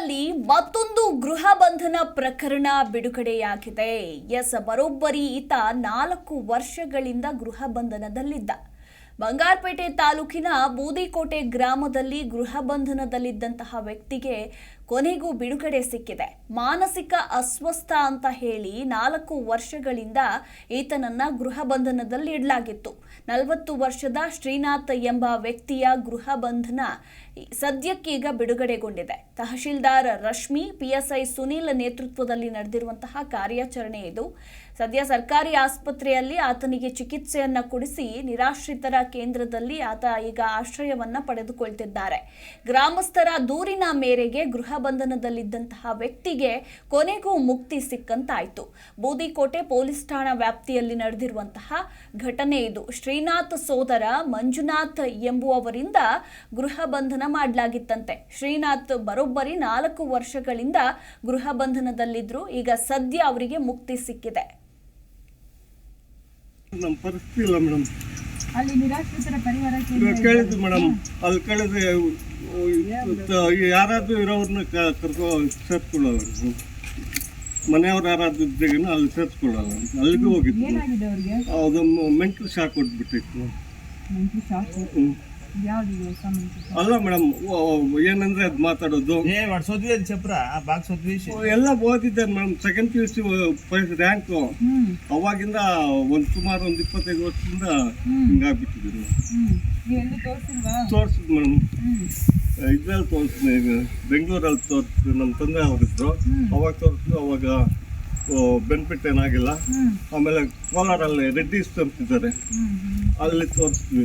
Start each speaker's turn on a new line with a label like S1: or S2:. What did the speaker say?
S1: ಬೆಂಗಳೂರಿನಲ್ಲಿ ಮತ್ತೊಂದು ಗೃಹ ಬಂಧನ ಪ್ರಕರಣ ಬಿಡುಗಡೆಯಾಗಿದೆ. ಎಸ್ ಬರೋಬ್ಬರಿ ಈತ ನಾಲ್ಕು ವರ್ಷಗಳಿಂದ ಗೃಹ ಬಂಧನದಲ್ಲಿದ್ದ. ಬಂಗಾರಪೇಟೆ ತಾಲೂಕಿನ ಬೂದಿಕೋಟೆ ಗ್ರಾಮದಲ್ಲಿ ಗೃಹ ಬಂಧನದಲ್ಲಿದ್ದಂತಹ ವ್ಯಕ್ತಿಗೆ ಕೊನೆಗೂ ಬಿಡುಗಡೆ ಸಿಕ್ಕಿದೆ. ಮಾನಸಿಕ ಅಸ್ವಸ್ಥ ಅಂತ ಹೇಳಿ ನಾಲ್ಕು ವರ್ಷಗಳಿಂದ ಈತನನ್ನ ಗೃಹ ಬಂಧನದಲ್ಲಿ ಇಡಲಾಗಿತ್ತು. ನಲವತ್ತು ವರ್ಷದ ಶ್ರೀನಾಥ್ ಎಂಬ ವ್ಯಕ್ತಿಯ ಗೃಹ ಬಂಧನ ಸದ್ಯಕ್ಕೀಗ ಬಿಡುಗಡೆಗೊಂಡಿದೆ. ತಹಶೀಲ್ದಾರ್ ರಶ್ಮಿ, ಪಿಎಸ್ಐ ಸುನೀಲ್ ನೇತೃತ್ವದಲ್ಲಿ ನಡೆದಿರುವಂತಹ ಕಾರ್ಯಾಚರಣೆ ಇದು. ಸದ್ಯ ಸರ್ಕಾರಿ ಆಸ್ಪತ್ರೆಯಲ್ಲಿ ಆತನಿಗೆ ಚಿಕಿತ್ಸೆಯನ್ನ ಕೊಡಿಸಿ ನಿರಾಶ್ರಿತರ ಕೇಂದ್ರದಲ್ಲಿ ಆತ ಈಗ ಆಶ್ರಯವನ್ನ ಪಡೆದುಕೊಳ್ತಿದ್ದಾರೆ. ಗ್ರಾಮಸ್ಥರ ದೂರಿನ ಮೇರೆಗೆ ಗೃಹ ಬಂಧನದಲ್ಲಿದ್ದಂತಹ ವ್ಯಕ್ತಿಗೆ ಕೊನೆಗೂ ಮುಕ್ತಿ ಸಿಕ್ಕಂತಾಯ್ತು. ಬೂದಿಕೋಟೆ ಪೊಲೀಸ್ ಠಾಣಾ ವ್ಯಾಪ್ತಿಯಲ್ಲಿ ನಡೆದಿರುವಂತಹ ಘಟನೆ ಇದು. ಶ್ರೀನಾಥ್ ಸೋದರ ಮಂಜುನಾಥ್ ಎಂಬುವವರಿಂದ ಗೃಹ ಬಂಧನ ಮಾಡಲಾಗಿತ್ತಂತೆ. ಶ್ರೀನಾಥ್ ಬರೋಬ್ಬರಿ ನಾಲ್ಕು ವರ್ಷಗಳಿಂದ ಗೃಹ ಬಂಧನದಲ್ಲಿದ್ರು. ಈಗ ಸದ್ಯ ಅವರಿಗೆ ಮುಕ್ತಿ ಸಿಕ್ಕಿದೆ.
S2: ನಮ್ಮ ಪರಿಸ್ಥಿತಿ ಇಲ್ಲ ಮೇಡಮ್.
S3: ಅಲ್ಲಿ ನಿರಾಶ್ರಿತರ ಪರಿವಾರ
S2: ಇವಾಗ ಕೇಳಿದ್ವಿ ಮೇಡಮ್ ಅಲ್ಲಿ ಕೇಳಿದ್ರೆ ಯಾರಾದ್ರೂ ಇರೋರ್ನ ಕ- ಕರ್ಕೊ ಸೇರ್ಸ್ಕೊಳ್ಳಲ್ಲ. ಮನೆಯವ್ರು ಯಾರಾದ್ರೂ ಇದ್ದಾಗ ಅಲ್ಲಿ ಸೇರ್ಸ್ಕೊಳ್ಳಲ್ಲ. ಅಲ್ಲಿಗೂ ಹೋಗಿದ್ವಿ. ಅದು ಮೆಂಟಲ್ ಶಾಕ್ ಕೊಟ್ಬಿಟ್ಟಿತ್ತು. ಅಲ್ಲ ಮೇಡಮ್ ಏನಂದ್ರೆ ಅದು ಮಾತಾಡೋದು?
S4: ಏ ಚಪ್ರ ಬಾಕ್ಸ್
S2: ಎಲ್ಲ ಓದಿದ್ದಾರೆ madam second P U C rank ಅವಾಗಿಂದ ಒಂದು ಸುಮಾರು ಒಂದು ಇಪ್ಪತ್ತೈದು ವರ್ಷದಿಂದ
S3: ಹಿಂಗಾಗ್ಬಿಟ್ಟಿದ್ರು
S2: ತೋರಿಸಿದ್ ಮೇಡಮ್. ಇದ್ರಲ್ಲಿ ತೋರಿಸ್ತೀನಿ ಬೆಂಗಳೂರಲ್ಲಿ ತೋರಿಸಿದ್ರು ನಮ್ಮ ತಂದೆ ಅವರಿದ್ರು ಅವಾಗ ತೋರಿಸಿದ್ರು ಅವಾಗ ಬೆನಿಫಿಟ್ ಏನಾಗಿಲ್ಲ. ಆಮೇಲೆ ಕೋಲಾರಲ್ಲಿ ರೆಡ್ಡಿ
S3: ಸ್ಟಂಪ್ ಇದ್ದಾರೆ
S2: ಅಲ್ಲಿ ತೋರಿಸ್ತೀವಿ